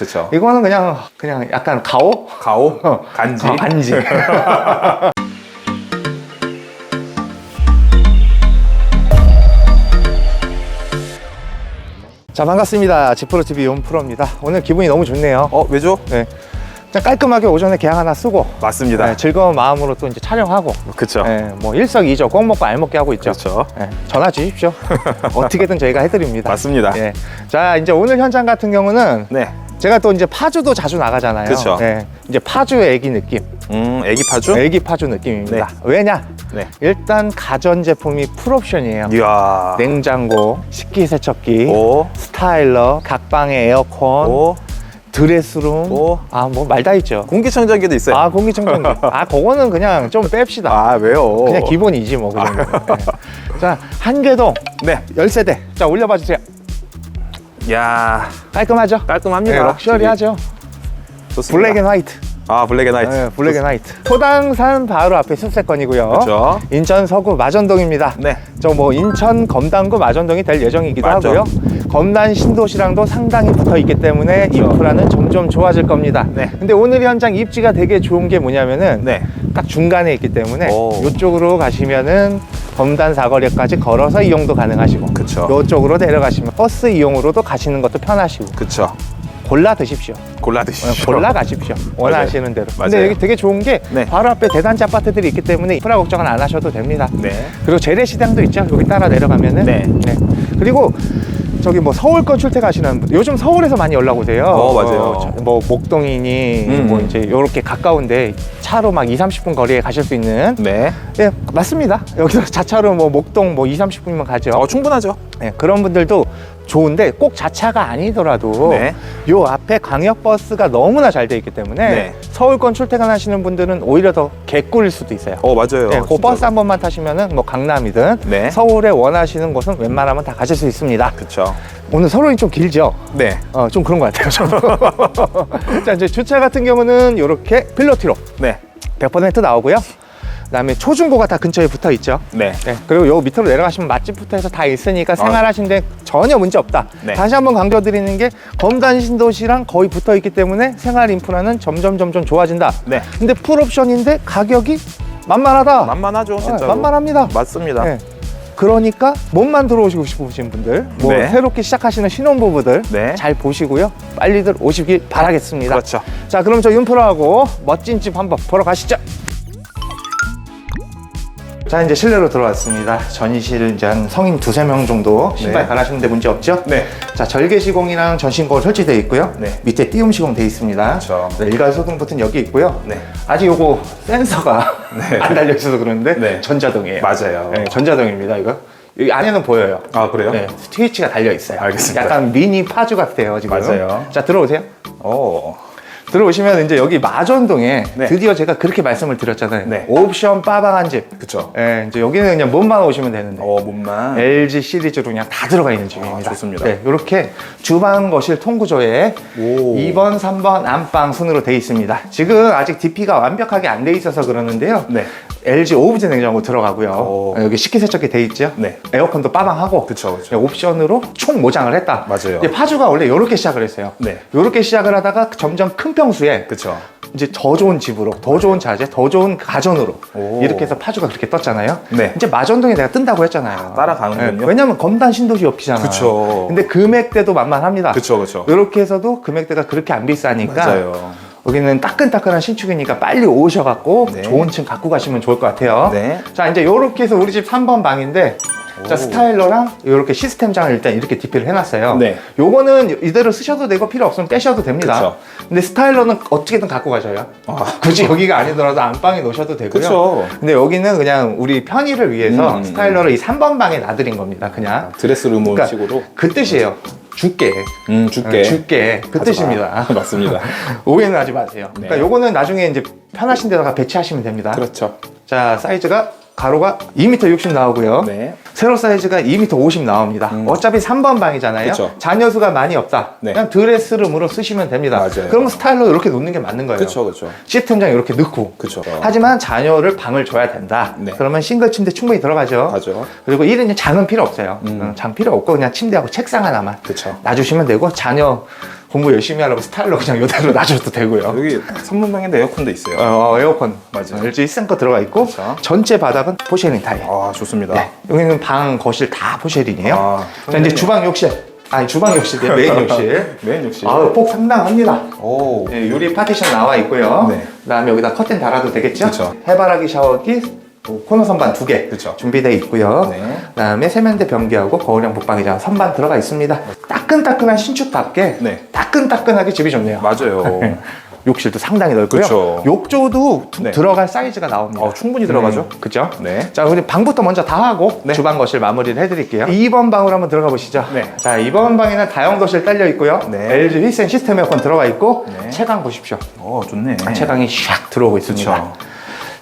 그쵸. 이거는 그냥 그냥 약간 가오 가오, 간지. 어, 간지. 자 반갑습니다. 지프로 TV 용프로입니다. 오늘 기분이 너무 좋네요. 어, 왜죠? 네. 그냥 깔끔하게 오전에 계약 하나 쓰고 맞습니다. 네, 즐거운 마음으로 또 이제 촬영하고 그쵸. 네, 뭐 일석이조 꼭 먹고 알 먹게 하고 있죠. 그렇죠. 네, 전화 주십시오. 어떻게든 저희가 해드립니다. 맞습니다. 예. 자 이제 오늘 현장 같은 경우는 네. 제가 또 이제 파주도 자주 나가잖아요. 그쵸. 네, 이제 파주 애기 느낌, 음, 애기 파주? 애기 파주 느낌입니다. 네. 왜냐? 네. 일단 가전 제품이 풀옵션이에요. 이야. 냉장고, 식기세척기, 오, 스타일러, 각방의 에어컨, 오. 드레스룸, 오. 아 뭐 말 다 있죠. 공기청정기도 있어요. 아 공기청정기, 아 그거는 그냥 좀 뺍시다. 아, 왜요? 그냥 기본이지 뭐 그런 거. 네. 자 한계동 네. 열세대, 자 올려봐 주세요. 야 깔끔하죠? 깔끔합니다. 네, 럭셔리하죠. 좋습니다. 블랙 앤 화이트. 아, 블랙 앤 화이트. 네, 블랙 앤 화이트. 소당산 바로 앞에 숲세권이고요. 그렇죠. 인천 서구 마전동입니다. 네. 저 뭐 인천 검단구 마전동이 될 예정이기도 맞죠. 하고요. 검단 신도시랑도 상당히 붙어 있기 때문에 그렇죠. 인프라는 점점 좋아질 겁니다. 네. 근데 오늘 현장 입지가 되게 좋은 게 뭐냐면은 네. 딱 중간에 있기 때문에 오. 이쪽으로 가시면은 검단 사거리까지 걸어서 이용도 가능하시고 그쵸. 이쪽으로 내려가시면 버스 이용으로도 가시는 것도 편하시고 그쵸. 골라 드십시오. 골라 어, 드십시오. 골라 가십시오. 원하시는 대로. 근데 맞아요. 여기 되게 좋은 게 네. 바로 앞에 대단지 아파트들이 있기 때문에 인프라 걱정은 안 하셔도 됩니다. 네. 그리고 재래시장도 있죠. 여기 따라 내려가면은. 네. 그리고 저기 뭐 서울권 출퇴가시는 분, 요즘 서울에서 많이 연락 오세요. 어, 맞아요. 저- 뭐 목동이니 음. 뭐 이제 요렇게 가까운데 차로 막 2, 30분 거리에 가실 수 있는. 네. 예, 맞습니다. 여기서 자차로 뭐 목동 뭐 2, 30분이면 가죠. 어, 충분하죠. 네, 그런 분들도 좋은데 꼭 자차가 아니더라도 네. 요 앞에 광역버스가 너무나 잘 돼 있기 때문에 네. 서울권 출퇴근하시는 분들은 오히려 더 개꿀일 수도 있어요. 어, 맞아요. 네, 그 진짜로. 버스 한 번만 타시면은 뭐 강남이든 네. 서울에 원하시는 곳은 웬만하면 다 가실 수 있습니다. 그쵸. 오늘 서론이 좀 길죠? 네. 어, 좀 그런 것 같아요. 자, 이제 주차 같은 경우는 이렇게 필로티로 네. 100% 나오고요. 그다음에 초중고가 다 근처에 붙어 있죠. 네. 네, 그리고 요 밑으로 내려가시면 맛집부터 해서 다 있으니까 생활하시는데 전혀 문제 없다. 네. 다시 한번 강조드리는 게 검단 신도시랑 거의 붙어 있기 때문에 생활 인프라는 점점 점점 좋아진다. 네. 근데 풀옵션인데 가격이 만만하다. 만만하죠, 네, 진짜로. 만만합니다. 맞습니다. 네. 그러니까 몸만 들어오시고 싶으신 분들, 뭐 네. 새롭게 시작하시는 신혼부부들 네. 잘 보시고요. 빨리들 오시길 바라겠습니다. 그렇죠. 자, 그럼 저 윤프로하고 멋진 집 한번 보러 가시죠. 자, 이제 실내로 들어왔습니다. 전실 이제 한 성인 두세 명 정도 신발 네. 갈아주는데 문제 없죠? 네. 자, 절개 시공이랑 전신공 설치되어 있고요. 네. 밑에 띄움 시공 되어 있습니다. 그렇죠. 네, 일괄 소등 버튼 여기 있고요. 네. 아직 요거 센서가 네. 안 달려 있어서 그러는데 네. 전자동이에요. 맞아요. 네, 전자동입니다, 이거. 여기 안에는 보여요. 아, 그래요? 네, 스위치가 달려 있어요. 알겠습니다. 약간 미니 파주 같아요, 지금. 맞아요. 자, 들어오세요. 오. 들어오시면 이제 여기 마전동에 네. 드디어 제가 그렇게 말씀을 드렸잖아요. 네. 옵션 빠방한 집. 그쵸. 예, 이제 여기는 그냥 몸만 오시면 되는데. 어, 몸만. LG 시리즈로 그냥 다 들어가 있는 집입니다. 아, 좋습니다. 네, 이렇게 주방 거실 통구조에 오. 2번, 3번 안방 순으로 돼 있습니다. 지금 아직 DP가 완벽하게 안 돼 있어서 그러는데요. 네. LG 오브제 냉장고 들어가고요. 오. 여기 식기세척기 돼 있죠. 네. 에어컨도 빠방하고. 그쵸, 그쵸. 네, 옵션으로 총 모장을 했다. 맞아요. 파주가 원래 이렇게 시작을 했어요. 네. 이렇게 시작을 하다가 점점 큰 평수에 그쵸. 이제 더 좋은 집으로, 더 좋은 자재, 더 좋은 가전으로 오. 이렇게 해서 파주가 그렇게 떴잖아요. 네. 이제 마전동에 내가 뜬다고 했잖아요. 따라가는군요. 왜냐면 검단 신도시 옆이잖아요. 그쵸. 근데 금액대도 만만합니다. 그쵸, 그쵸. 이렇게 해서도 금액대가 그렇게 안 비싸니까 맞아요. 여기는 따끈따끈한 신축이니까 빨리 오셔갖고 네. 좋은 층 갖고 가시면 좋을 것 같아요. 네. 자 이제 이렇게 해서 우리 집 3번 방인데 자 오. 스타일러랑 이렇게 시스템장을 일단 이렇게 DP를 해놨어요. 네. 요거는 이대로 쓰셔도 되고 필요 없으면 빼셔도 됩니다. 그쵸. 근데 스타일러는 어떻게든 갖고 가셔요. 아. 굳이 여기가 아니더라도 안방에 놓으셔도 되고요. 그쵸. 근데 여기는 그냥 우리 편의를 위해서 음, 스타일러를 이 3번 방에 놔드린 겁니다. 그냥 드레스룸 그러니까 식으로. 그 뜻이에요. 줄게. 음, 줄게. 줄게. 그 하지 마. 뜻입니다. 맞습니다. 오해는 하지 마세요. 그러니까 네. 요거는 나중에 이제 편하신 데다가 배치하시면 됩니다. 그렇죠. 자, 사이즈가 가로가 2m 60 나오고요. 네. 세로 사이즈가 2m 50 나옵니다. 음. 어차피 3번 방이잖아요. 그쵸. 자녀 수가 많이 없다. 네. 그냥 드레스룸으로 쓰시면 됩니다. 맞아요. 그러면 스타일러 이렇게 놓는 게 맞는 거예요. 그쵸, 그쵸. 시스템장 이렇게 넣고. 그쵸. 하지만 자녀를 방을 줘야 된다. 네. 그러면 싱글 침대 충분히 들어가죠. 가죠. 그리고 1인용 장은 필요 없어요. 음. 어, 장 필요 없고 그냥 침대하고 책상 하나만 그쵸. 놔주시면 되고 자녀 공부 열심히 하라고 스타일로 그냥 이대로 놔줘도 되고요. 여기 선문방인데 에어컨도 있어요. 어, 에어컨 맞아요. LG 센거 들어가 있고 그쵸. 전체 바닥은 포쉐린 타일. 아, 좋습니다. 네, 여기는 방, 거실 다 포쉐린이에요. 아, 자 이제 주방 욕실. 아니 주방 욕실이에요. 메인 욕실. 메인 욕실. 아우 폭 상당합니다. 오. 네, 유리 파티션 나와 있고요. 네. 그다음에 여기다 커튼 달아도 되겠죠? 그쵸. 해바라기 샤워기 또 코너 선반 두 개 그쵸. 준비되어 있고요. 네. 그다음에 세면대 변기하고 거울형 붙박이장 선반 들어가 있습니다. 따끈따끈한 신축답게 네. 따끈따끈하게 집이 좋네요. 맞아요. 욕실도 상당히 넓고요. 그쵸. 욕조도 두- 네. 들어갈 사이즈가 나옵니다. 어, 충분히 들어가죠. 음, 그죠? 네. 자, 우리 방부터 먼저 다 하고 네. 주방 거실 마무리를 해드릴게요. 2번 방으로 한번 들어가 보시죠. 네. 자, 2번 방에는 다용도실 딸려 있고요. 네. LG 휘센 시스템 에어컨 들어가 있고 네. 채광 보십시오. 어, 좋네. 채광이 샥 들어오고 있습니다. 그쵸.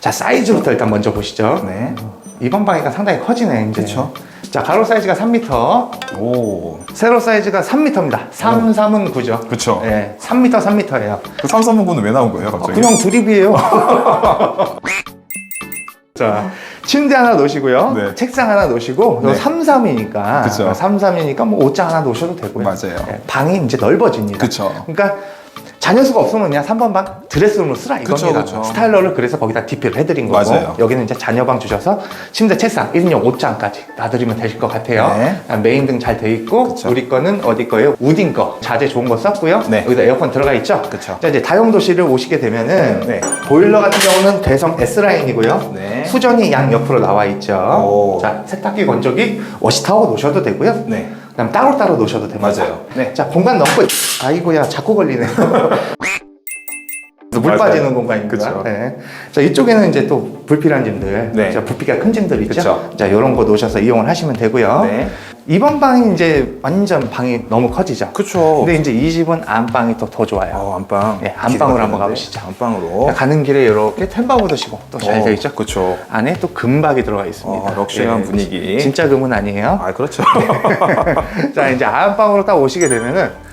자, 사이즈부터 일단 먼저 보시죠. 네. 2번 방이가 상당히 커지네, 이제. 그쵸. 자, 가로 사이즈가 3m, 오. 세로 사이즈가 3m입니다. 3, 3은 9죠. 그쵸. 네, 3m, 3m예요. 그 삼삼문구는 왜 나온 거예요, 갑자기? 그냥 드립이에요. 자, 침대 하나 놓으시고요. 네. 책상 하나 놓으시고, 네. 3, 3이니까. 그쵸. 3, 3이니까 뭐 옷장 하나 놓으셔도 되고요. 맞아요. 네, 방이 이제 넓어집니다. 그쵸. 그러니까 자녀 수가 없으면 그냥 3번 방 드레스룸으로 쓰라 그쵸, 이겁니다. 그쵸. 스타일러를 그래서 거기다 DP를 해드린 거고 맞아요. 여기는 이제 자녀방 주셔서 침대 책상 1인용 옷장까지 놔드리면 되실 것 같아요. 네. 아, 메인 등 잘 돼 있고 그쵸. 우리 거는 어디 거예요? 우딘 거 자재 좋은 거 썼고요. 네. 여기다 에어컨 들어가 있죠. 그쵸. 자 이제 다용도실을 오시게 되면은 네. 보일러 같은 경우는 대성 S 라인이고요. 네. 수전이 양 옆으로 나와 있죠. 오. 자 세탁기 건조기 워시타워 놓으셔도 되고요. 네. 그다음 따로따로 놓으셔도 됩니다. 맞아요. 네. 자 공간 넓고 아이고야 자꾸 걸리네. 물 맞아요. 빠지는 공간입니다. 그쵸. 네. 자 이쪽에는 이제 또 불필요한 짐들, 네. 자 부피가 큰 짐들 있죠. 그쵸. 자 이런 거 놓으셔서 이용을 하시면 되고요. 네. 이번 방이 이제 완전 방이 너무 커지죠. 그쵸. 근데 이제 이 집은 안방이 또 더 좋아요. 어, 안방. 네, 안방으로 한번 가보시죠. 안방으로. 가는 길에 이렇게 템바고 드시고 또잘 되어 있죠. 그쵸. 안에 또 금박이 들어가 있습니다. 어, 럭셔리한 분위기. 진짜 금은 아니에요. 아, 그렇죠. 자 이제 안방으로 딱 오시게 되면은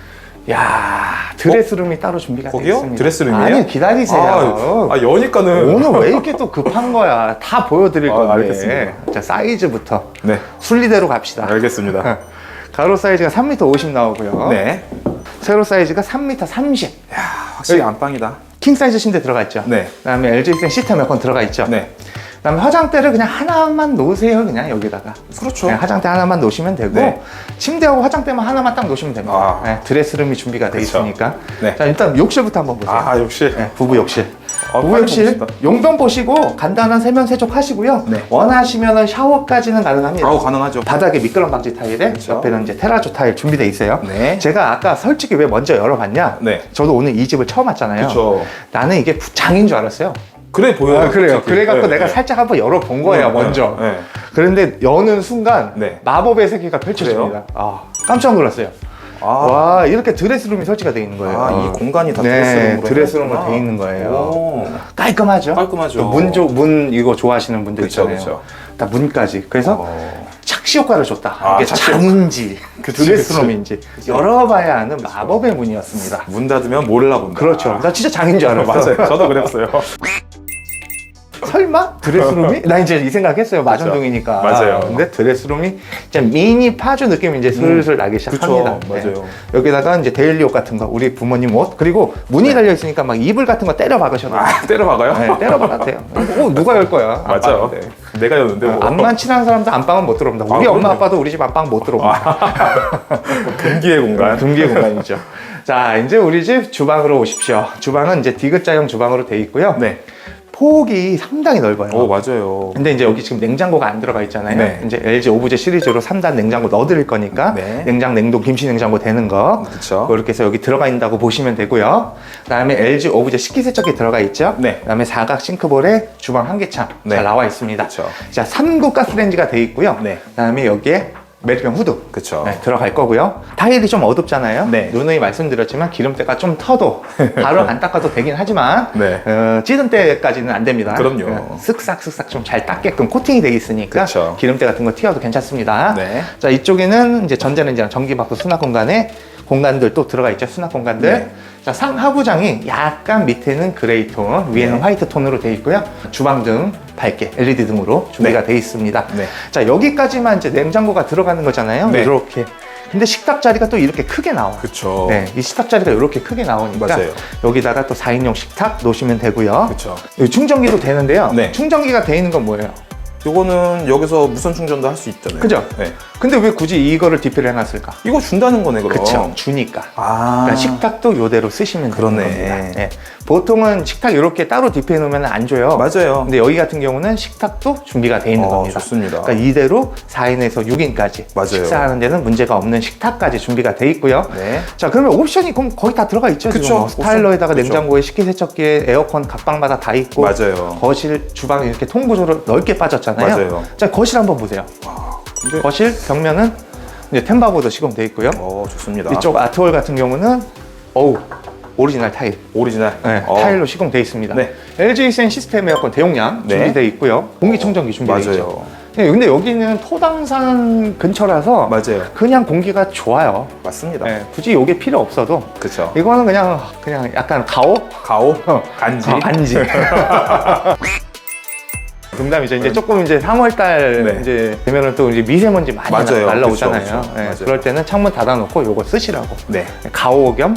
야 드레스룸이 따로 준비가 되어 거기요? 있습니다. 드레스룸이에요? 아니 기다리세요. 아, 아, 여니까는. 오늘 왜 이렇게 또 급한 거야? 다 보여드릴 아, 건데. 알겠습니다. 자 사이즈부터 네. 순리대로 갑시다. 알겠습니다. 가로 사이즈가 3m 50 나오고요. 네. 세로 사이즈가 3m 30. 야, 확실히 안방이다. 킹 사이즈 침대 들어가 있죠. 네. 그다음에 LG 생 시스템 에어컨 들어가 있죠. 네. 그다음에 화장대를 그냥 하나만 놓으세요. 그냥 여기다가. 그렇죠. 그냥 화장대 하나만 놓으시면 되고 네. 침대하고 화장대만 하나만 딱 놓으시면 됩니다. 아. 네, 드레스룸이 준비가 돼 그쵸. 있으니까. 네. 자 일단 욕실부터 한번 보세요. 아, 역시. 네, 부부 욕실. 아, 부부 욕실 봅시다. 용변 보시고 간단한 세면 세척 하시고요. 네. 원하시면 샤워까지는 가능합니다. 아우, 가능하죠. 바닥에 미끄럼 방지 타일에 그쵸. 옆에는 이제 테라조 타일 준비되어 있어요. 네. 제가 아까 솔직히 왜 먼저 열어봤냐? 네. 저도 오늘 이 집을 처음 왔잖아요. 그쵸. 나는 이게 장인 줄 알았어요. 그래 보여요. 아, 그래요. 솔직히. 그래갖고 네, 내가 네. 살짝 한번 열어본 거예요, 네, 먼저. 네. 그런데 여는 순간 네. 마법의 세계가 펼쳐집니다. 아, 깜짝 놀랐어요. 아, 와, 이렇게 드레스룸이 설치가 되어 있는 거예요. 아, 이 공간이 다 네, 드레스룸으로 드레스룸으로. 돼 있는 거예요. 오. 깔끔하죠? 깔끔하죠. 또 문, 조, 문 이거 좋아하시는 분들 그쵸, 있잖아요. 그쵸. 다 문까지. 그래서 어. 착시 효과를 줬다. 아, 이게 착시 장인지 그치, 드레스룸인지 열어봐야 하는 마법의 문이었습니다. 문 닫으면 몰라 본다. 그렇죠. 나 진짜 장인 줄 알았어. 맞아요. 저도 그랬어요. 설마 드레스룸이? 나 이제 이 생각했어요. 마전동이니까. 맞아요. 근데 드레스룸이 진짜 미니 파주 느낌이 이제 슬슬 나기 시작합니다. 음. 그쵸, 맞아요. 여기다가 이제 데일리 옷 같은 거, 우리 부모님 옷, 그리고 문이 달려 있으니까 막 이불 같은 거 때려 박으셔도 돼요. 아, 때려 박아요? 네, 때려 박아도 돼요. 어, 누가 열 거야? 맞아요. 안방인데. 내가 였는데 뭐. 안만 친한 사람도 안방은 못 들어옵니다. 우리 아, 엄마. 아빠도 우리 집 안방 못 들어옵니다. 금기의 공간. 금기의 공간이죠. 자, 이제 우리 집 주방으로 오십시오. 주방은 이제 디귿자형 주방으로 돼 있고요. 네. 폭이 상당히 넓어요. 오, 맞아요. 근데 이제 여기 지금 냉장고가 안 들어가 있잖아요. 네. 이제 LG 오브제 시리즈로 3단 냉장고 넣어드릴 거니까 네. 냉장, 냉동, 김치 냉장고 되는 거 그쵸. 그렇게 해서 여기 들어가 있다고 보시면 되고요. 그다음에 LG 오브제 식기세척기 들어가 있죠. 네. 그다음에 사각 싱크볼에 주방 한개창 네. 잘 나와 있습니다. 그쵸. 자, 3구 가스레인지가 돼 있고요. 네. 그다음에 여기에 메리병 후드 그쵸. 네, 들어갈 거고요. 타일이 좀 어둡잖아요. 네. 누누이 말씀드렸지만 기름때가 좀 터도 바로 안 닦아도 되긴 하지만 네. 어, 찌든 때까지는 안 됩니다. 그럼요. 어, 쓱싹 쓱싹 좀 잘 닦게끔 코팅이 돼 있으니까 그쵸. 기름때 같은 거 튀어도 괜찮습니다. 네. 자 이쪽에는 이제 전자레인지랑 전기밥솥 수납 공간에 공간들 또 들어가 있죠. 수납 공간들. 네. 자 상하부장이 약간 밑에는 그레이 톤, 위에는 네. 화이트 톤으로 돼 있고요. 주방 등 밝게 LED 등으로 준비가 돼 있습니다. 네. 자 여기까지만 이제 냉장고가 들어가는 거잖아요. 네. 이렇게 근데 식탁 자리가 또 이렇게 크게 나와. 그쵸. 네, 이 식탁 자리가 이렇게 크게 나오니까 맞아요. 여기다가 또 4인용 식탁 놓으시면 되고요. 여기 충전기도 되는데요. 네. 충전기가 돼 있는 건 뭐예요? 요거는 여기서 무선 충전도 할 수 있잖아요. 그죠? 네. 근데 왜 굳이 이거를 디피를 해놨을까? 이거 준다는 거네, 그럼. 그쵸, 주니까. 아. 그러니까 식탁도 이대로 쓰시면 되는 그러네. 겁니다. 예. 보통은 식탁 이렇게 따로 디피해 놓으면 안 줘요. 맞아요. 근데 여기 같은 경우는 식탁도 준비가 돼 있는 어, 겁니다. 좋습니다. 그러니까 이대로 4인에서 6인까지 맞아요. 식사하는 데는 문제가 없는 식탁까지 준비가 돼 있고요. 네. 자 그러면 옵션이 그럼 거의 다 들어가 있죠. 그쵸. 지금 뭐 스타일러에다가 옵션. 냉장고에 식기세척기에 에어컨 각방마다 다 있고 맞아요. 거실 주방 이렇게 통구조로 넓게 빠졌잖아요. 맞아요. 자 거실 한번 보세요. 근데, 거실 벽면은 이제 템바보드 시공돼 있고요. 어, 좋습니다. 이쪽 아트홀 같은 경우는 어우 오리지널 타일 오리지널. 네, 어. 타일로 시공돼 있습니다. 네. LG 센 시스템 에어컨 대용량 네. 준비돼 있고요. 공기청정기 있죠. 맞아요. 네, 근데 여기는 토당산 근처라서 맞아요. 그냥 공기가 좋아요. 맞습니다. 네, 굳이 이게 필요 없어도 그쵸. 이거는 그냥 그냥 약간 가오 가오, 어. 간지. 어, 안지. 농담이죠. 이제 조금 이제 3월달 네. 이제 되면은 또 이제 미세먼지 많이 맞아요. 날라오잖아요. 그쵸, 그쵸. 네. 그럴 때는 창문 닫아놓고 요거 쓰시라고. 네. 가오 겸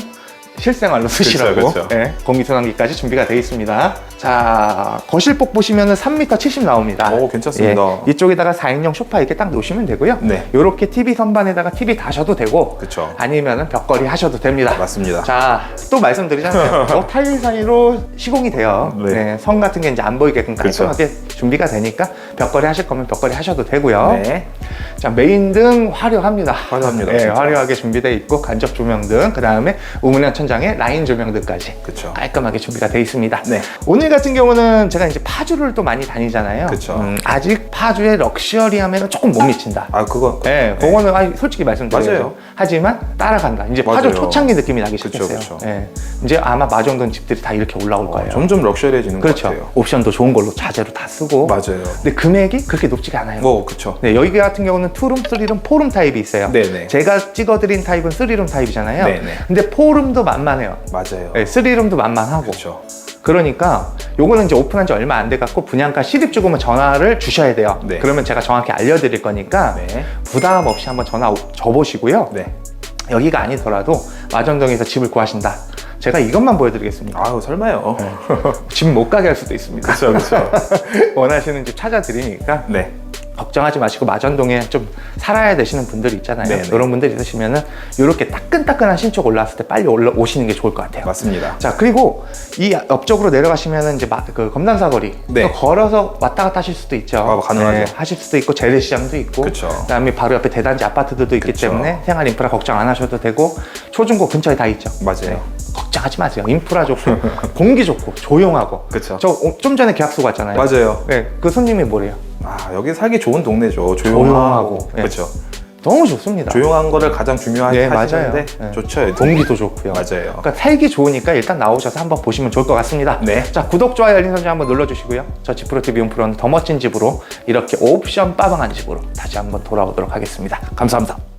실생활로 쓰시라고 그쵸. 네, 공기순환기까지 준비가 되어 있습니다. 자 거실복 보시면 은 3m 70 나옵니다. 오, 괜찮습니다. 예, 이쪽에다가 4인용 소파 이렇게 딱 놓으시면 되고요. 네. 이렇게 TV 선반에다가 TV 다셔도 되고 그쵸. 아니면은 벽걸이 하셔도 됩니다. 맞습니다. 자, 또 말씀드리잖아요. 뭐 타일 사이로 시공이 돼요. 네. 네, 선 같은 게 이제 안 보이게끔. 깔끔하게 준비가 되니까 벽걸이 하실 거면 벽걸이 하셔도 되고요. 네. 자, 메인 등 화려합니다. 화려합니다, 네, 진짜. 화려하게 준비되어 있고 간접 조명 등, 그 다음에 우문형 천 장에 라인 조명 등까지 그쵸. 깔끔하게 준비가 되어 있습니다. 네. 오늘 같은 경우는 제가 이제 파주를 또 많이 다니잖아요. 그쵸. 음, 아직 파주의 럭셔리함에는 조금 못 미친다. 아, 그거. 네, 그거는 아니, 솔직히 말씀드려요. 하지만 따라간다. 이제 파주 맞아요. 초창기 느낌이 나기 시작했어요. 그쵸. 네. 이제 아마 마정동 집들이 다 이렇게 올라올 거예요. 점점 럭셔리해지는 그렇죠. 것 같아요. 옵션도 좋은 걸로 자재로 다 쓰고. 맞아요. 근데 금액이 그렇게 높지가 않아요. 뭐, 그쵸. 네, 여기 같은 경우는 투룸, 쓰리룸, 포룸 타입이 있어요. 네네. 제가 찍어드린 타입은 쓰리룸 타입이잖아요. 네네. 근데 포룸도 만만해요. 맞아요. 네, 쓰리룸도 만만하고. 그쵸. 그러니까 요거는 이제 오픈한 지 얼마 안 돼 갖고 분양가 시립 주고면 전화를 주셔야 돼요. 네. 그러면 제가 정확히 알려드릴 거니까 네. 부담 없이 한번 전화 줘보시고요. 네. 여기가 아니더라도 마정동에서 집을 구하신다. 제가 이것만 보여드리겠습니다. 아유, 설마요. 집못 가게 할 수도 있습니다. 그쵸, 그쵸. 원하시는 집 찾아드리니까 네. 걱정하지 마시고 마전동에 좀 살아야 되시는 분들이 있잖아요. 네네. 이런 분들 있으시면은 이렇게 따끈따끈한 신축 올라왔을 때 빨리 올라 오시는 게 좋을 것 같아요. 맞습니다. 자 그리고 이 옆쪽으로 내려가시면은 이제 마- 그 검단사거리 네. 또 걸어서 왔다 갔다 하실 수도 있죠. 아, 가능하죠. 하실 수도 있고 재래시장도 있고 그쵸. 그다음에 바로 옆에 대단지 아파트들도 있기 그쵸. 때문에 생활 인프라 걱정 안 하셔도 되고 초중고 근처에 다 있죠. 맞아요. 걱정하지 마세요. 인프라 좋고 공기 좋고 조용하고. 그쵸. 저좀 전에 계약서 갔잖아요. 맞아요. 네, 그 손님이 뭐래요? 아, 여기 살기 좋은 동네죠. 조용하고. 조용하고. 네. 그쵸. 너무 좋습니다. 조용한 거를 가장 중요하게 네, 하시는데 맞아요. 네. 좋죠. 공기도 좋고요. 맞아요. 그러니까 살기 좋으니까 일단 나오셔서 한번 보시면 좋을 것 같습니다. 네. 자, 구독, 좋아요, 알림 설정 한번 눌러주시고요. 저 지프로TV 용프로는 더 멋진 집으로 이렇게 옵션 빠방한 집으로 다시 한번 돌아오도록 하겠습니다. 감사합니다.